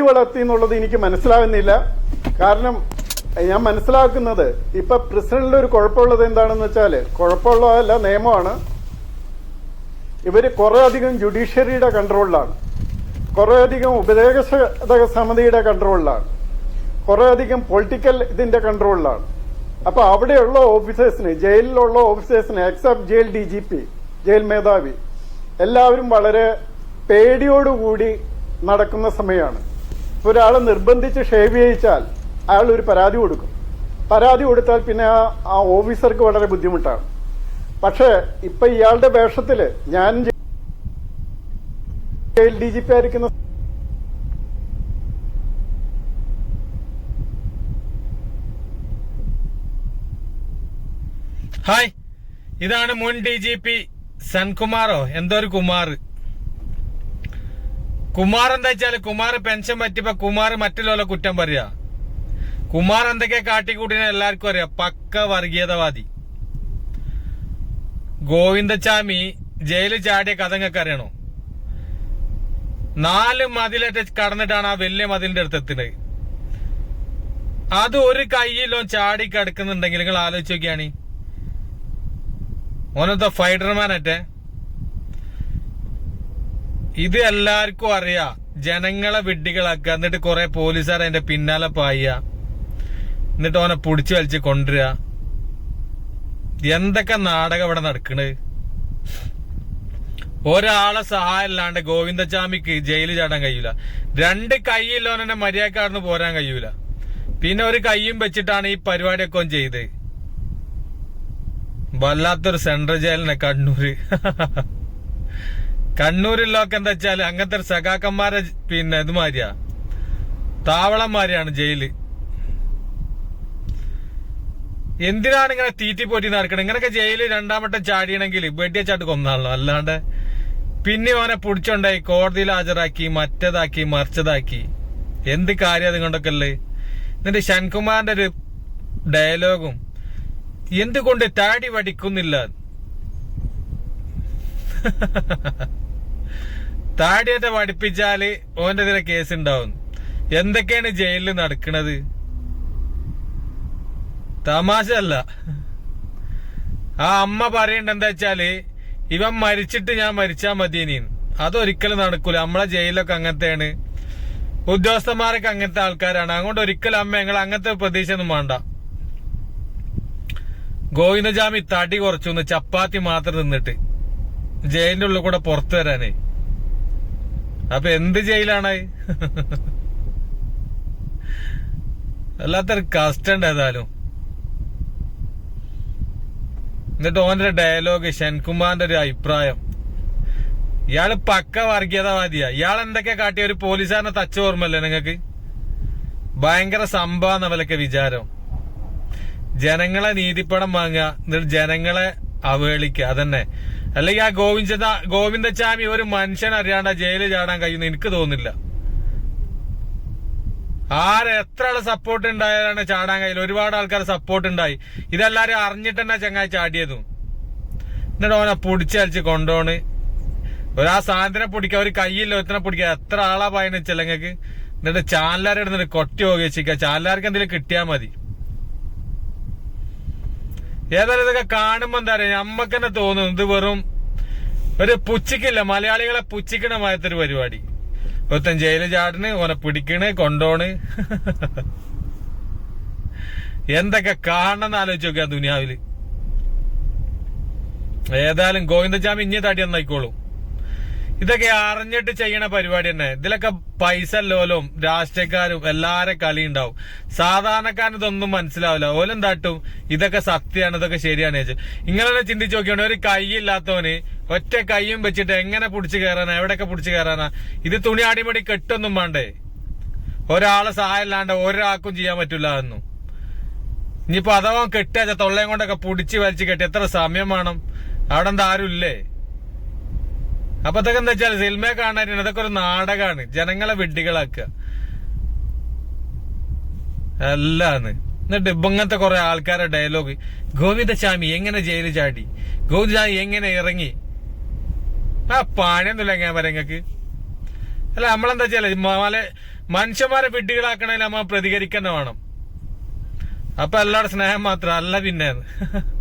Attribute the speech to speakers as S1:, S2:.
S1: കോഴി വളർത്തി എന്നുള്ളത് എനിക്ക് മനസ്സിലാവുന്നില്ല. കാരണം ഞാൻ മനസ്സിലാക്കുന്നത് ഇപ്പൊ പ്രസിഡന്റിൽ ഒരു കുഴപ്പമുള്ളത് എന്താണെന്ന് വെച്ചാൽ കുഴപ്പമുള്ളതല്ല നിയമമാണ്. ഇവർ കുറേ അധികം ജുഡീഷ്യറിയുടെ കൺട്രോളിലാണ്. കുറേ അധികം ഉപദേശക സമിതിയുടെ കൺട്രോളിലാണ്. കുറേ അധികം പൊളിറ്റിക്കൽ ഇതിന്റെ കൺട്രോളിലാണ്. അപ്പൊ അവിടെയുള്ള ഓഫീസേഴ്സിന് ജയിലിലുള്ള ഓഫീസേഴ്സിന് except jail D G P jail മേധാവി എല്ലാവരും വളരെ പേടിയോടുകൂടി നടക്കുന്ന സമയമാണ്. ഇപ്പൊ ഒരാളെ നിർബന്ധിച്ച് ഷേവ് ചെയ്യിച്ചാൽ അയാൾ ഒരു പരാതി കൊടുക്കും. പരാതി കൊടുത്താൽ പിന്നെ ആ ആ ഓഫീസർക്ക് വളരെ ബുദ്ധിമുട്ടാണ്. പക്ഷേ ഇപ്പൊ ഇയാളുടെ വേഷത്തിൽ ഞാൻ ജയിൽ ഡി ജി പി ആയിരിക്കുന്ന
S2: ഹായ്. ഇതാണ് മുൻ ഡി ജി പി സൻകുമാറോ? എന്തോ ഒരു കുമാർ. കുമാർ എന്താ വെച്ചാൽ കുമാർ പെൻഷൻ പറ്റിയപ്പോ കുമാർ മറ്റുള്ള കുറ്റം പറയാ. കുമാർ എന്തൊക്കെ കാട്ടിക്കൂട്ടിനെ എല്ലാവർക്കും അറിയാം. പക്ക വർഗീയതവാദി. ഗോവിന്ദച്ചാമി ജയിലിൽ ചാടിയ കഥ നിങ്ങൾക്ക് അറിയണോ? നാല് മതിലേറ്റ് കടന്നിട്ടാണ് ആ വലിയ മതിലിന്റെ അടുത്ത് എത്തുന്നത്. അത് ഒരു കയ്യിലോ ചാടി കിടക്കുന്നുണ്ടെങ്കിൽ നിങ്ങൾ ആലോചിച്ച് നോക്കിയാണ്. ഓനത്തെ ഫൈഡർമാൻ അറ്റെ ഇത് എല്ലാവർക്കും അറിയാം. ജനങ്ങളെ വിഡ്ഢികളാക്കുക. എന്നിട്ട് കുറെ പോലീസുകാർ അതിന്റെ പിന്നാലെ പായ എന്നിട്ട് ഓനെ പൊടിച്ചു വലിച്ച് കൊണ്ടുവരിക. എന്തൊക്കെ നാടകം ഇവിടെ നടക്കണത് ഒരാളെ സഹായം ഇല്ലാണ്ട് ഗോവിന്ദചാമിക്ക് ജയിലിൽ ചാടാൻ കഴിയൂല. രണ്ട് കൈയില്ലോനെ മര്യാദക്കാരന് പോരാൻ കഴിയൂല. പിന്നെ ഒരു കൈയും വെച്ചിട്ടാണ് ഈ പരിപാടിയൊക്കെ ഓൻ ചെയ്ത് വല്ലാത്തൊരു സെൻട്രൽ ജയിലിനെ കണ്ണൂര്. കണ്ണൂരിലൊക്കെ എന്താ വെച്ചാൽ അങ്ങനത്തെ സഖാക്കന്മാരെ പിന്നെ ഇതുമാരിയാ താവളന്മാരെയാണ് ജയിൽ. എന്തിനാണ് ഇങ്ങനെ തീറ്റി പോറ്റി നടക്കണം? ഇങ്ങനൊക്കെ ജയിലിൽ രണ്ടാമട്ടം ചാടിയണമെങ്കിൽ വെട്ടിയച്ചാട്ട് കൊന്നാണല്ലോ അല്ലാണ്ട് പിന്നെ അവനെ പിടിച്ചോണ്ടായി കോടതിയിൽ ഹാജരാക്കി മറ്റേതാക്കി മറിച്ചതാക്കി. എന്ത് കാര്യം അതുകൊണ്ടൊക്കെ അല്ലേ എന്നിട്ട് ശൻകുമാറിന്റെ ഒരു ഡയലോഗും എന്തുകൊണ്ട് താടി വടിക്കുന്നില്ല? താടിയൊക്കെ പഠിപ്പിച്ചാൽ ഓന്റെ ഇതിലെ കേസ് ഉണ്ടാവും. എന്തൊക്കെയാണ് ജയിലിൽ നടക്കുന്നത് തമാശ അല്ല ആ അമ്മ പറയണ്ട എന്താ വെച്ചാൽ ഇവൻ മരിച്ചിട്ട് ഞാൻ മരിച്ചാ മതിയെനി. അതൊരിക്കലും നടക്കൂല. നമ്മളെ ജയിലൊക്കെ അങ്ങനത്തെയാണ്. ഉദ്യോഗസ്ഥന്മാരൊക്കെ അങ്ങനത്തെ ആൾക്കാരാണ്. അങ്ങോട്ട് ഒരിക്കലും അമ്മ ഞങ്ങൾ അങ്ങനത്തെ പ്രതീക്ഷ ഒന്നും വേണ്ട ഗോവിന്ദജാമി തടി കുറച്ചു ചപ്പാത്തി മാത്രം തിന്നിട്ട് ജയിലിന്റെ ഉള്ളിൽ കൂടെ പുറത്തു വരാനേ. അപ്പൊ എന്ത് ജയിലാണ്? വല്ലാത്തൊരു കഷ്ടണ്ട് ഏതായാലും. എന്നിട്ട് ഓന്റെ ഡയലോഗ് ശൻകുമാറിന്റെ ഒരു അഭിപ്രായം. ഇയാൾ പക്ക വർഗീയതവാദിയാ ഇയാൾ എന്തൊക്കെ കാട്ടിയ? ഒരു പോലീസുകാരനെ തച്ച ഓർമ്മല്ലേ നിങ്ങക്ക് ഭയങ്കര സംഭവം അവലൊക്കെ വിചാരം. ജനങ്ങളെ നീതിപ്പടം വാങ്ങുക എന്നിട്ട് ജനങ്ങളെ അവഹേളിക്കുക. അതന്നെ. അല്ലെങ്കിൽ ആ ഗോവിന്ദ ഗോവിന്ദച്ചാമി ഒരു മനുഷ്യൻ അറിയാണ്ട് ജയിലിൽ ചാടാൻ കഴിയുന്ന എനിക്ക് തോന്നുന്നില്ല. എത്ര ആൾ സപ്പോർട്ട് ഉണ്ടായാലാണ് ചാടാൻ കഴിയില്ല ഒരുപാട് ആൾക്കാർ സപ്പോർട്ട് ഉണ്ടായി. ഇതെല്ലാരും അറിഞ്ഞിട്ട് തന്നെ ചങ്ങായി ചാടിയതും. എന്നിട്ട് ഓനെ പൊടിച്ചരച്ച് കൊണ്ടോണ്. ഒരാ സാധനം പൊടിക്ക ഒരു കയ്യില്ല ഒരുത്തനെ പൊടിക്ക എത്ര ആളാ പായണ ചെല്ലങ്ങക്ക് എന്നിട്ട് ചാനലാരെ ഇടുന്നിട്ട് കൊട്ടി വെച്ചിരിക്കുക ചാനലാർക്ക് എന്തെങ്കിലും കിട്ടിയാ മതി. ഏതായാലും ഇതൊക്കെ കാണുമ്പോ എന്താ പറയാ നമ്മക്ക് തന്നെ തോന്നുന്നു ഇത് വെറും ഒരു പുച്ചിക്കില്ല മലയാളികളെ പുച്ചിക്കണ മായത്തൊരു പരിപാടി. ഒരുത്തൻ ജയിലിൽ ചാടിന് ഓനെ പിടിക്കണ് കൊണ്ടോണ്. എന്തൊക്കെ കാണണം ആലോചിച്ച് നോക്കുക ദുനിയാവിൽ. ഏതായാലും ഗോവിന്ദജാമി ഇനി തടി എന്നായിക്കോളും ഇതൊക്കെ അറിഞ്ഞിട്ട് ചെയ്യണ പരിപാടി തന്നെ. ഇതിലൊക്കെ പൈസ ലോലും രാഷ്ട്രീയക്കാരും എല്ലാരെ കളി ഉണ്ടാവും. സാധാരണക്കാരന് ഇതൊന്നും മനസ്സിലാവില്ല. തട്ടും ഇതൊക്കെ സത്യമാണ് ഇതൊക്കെ ശരിയാണ് ചോദിച്ചു ഇങ്ങനെ ചിന്തിച്ചു നോക്കിയാണ് ഒരു കൈയില്ലാത്തവന് ഒറ്റ കൈയും വെച്ചിട്ട് എങ്ങനെ പിടിച്ചു കയറാനാ എവിടെയൊക്കെ പിടിച്ചു കയറാനാ? ഇത് തുണി അടിമടി കെട്ടൊന്നും വേണ്ടേ? ഒരാളെ സഹായം ഇല്ലാണ്ട് ഒരാൾക്കും ചെയ്യാൻ പറ്റില്ല എന്നും ഇനിയിപ്പോ അഥവാ കെട്ടിയാച്ച തൊള്ളയും കൊണ്ടൊക്കെ പിടിച്ച് വലിച്ചു കെട്ടി എത്ര സമയം വേണം? അവിടെ എന്താ ആരും ഇല്ലേ? അപ്പൊ അതൊക്കെ എന്താ വെച്ചാൽ സിനിമയെ കാണാനാണ് അതൊക്കെ ഒരു നാടകമാണ് ജനങ്ങളെ വെഡ്ഡികളാക്കുക അല്ലാന്ന്. എന്നിട്ട് ഇങ്ങനത്തെ കുറെ ആൾക്കാരെ ഡയലോഗ് ഗോവിന്ദസ്വാമി എങ്ങനെ ജയിലിൽ ചാടി? ഗോവിന്ദസ്വാമി എങ്ങനെ ഇറങ്ങി? ആ പാഴൊന്നുമില്ല ഞാൻ പറയാം നിങ്ങക്ക് അല്ല നമ്മളെന്താ വെച്ചാൽ മനുഷ്യന്മാരെ വിഡ്ഢികളാക്കണേൽ നമ്മ പ്രതികരിക്കണ്ട വേണം. അപ്പൊ എല്ലാവരുടെ സ്നേഹം മാത്രം അല്ല പിന്നെ